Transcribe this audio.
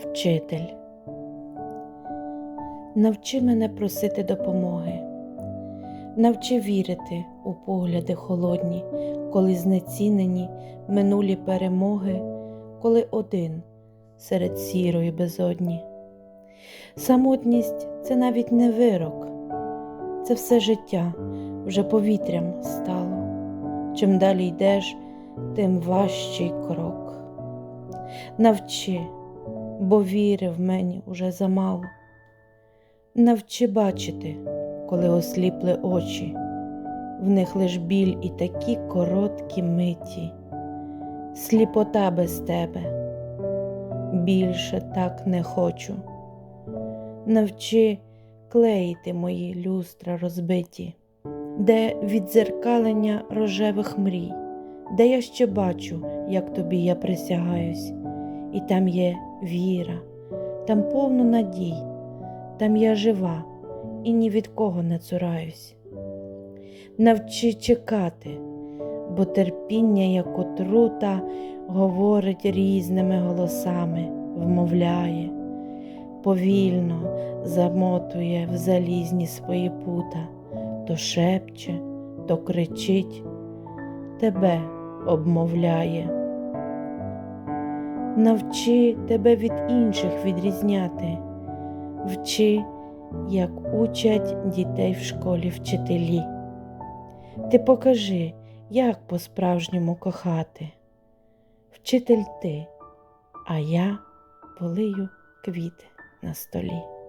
Вчитель, навчи мене просити допомоги, навчи вірити у погляди холодні, коли знецінені минулі перемоги, коли один серед сірої безодні. Самотність це навіть не вирок, це все життя вже повітрям стало. Чим далі йдеш, тим важчий крок. Навчи, бо віри в мені уже замало. Навчи бачити, коли осліпли очі, в них лиш біль і такі короткі миті, сліпота без тебе, більше так не хочу. Навчи клеїти мої люстра розбиті, де віддзеркалення рожевих мрій, де я ще бачу, як тобі я присягаюсь, і там є віра, там повно надій, там я жива і ні від кого не цураюсь. Навчи чекати, бо терпіння, як отрута, говорить різними голосами, вмовляє, повільно замотує в залізні свої пута, то шепче, то кричить, тебе обмовляє. Навчи тебе від інших відрізняти, вчи, як учать дітей в школі вчителі. Ти покажи, як по-справжньому кохати. Вчитель ти, а я полию квіти на столі.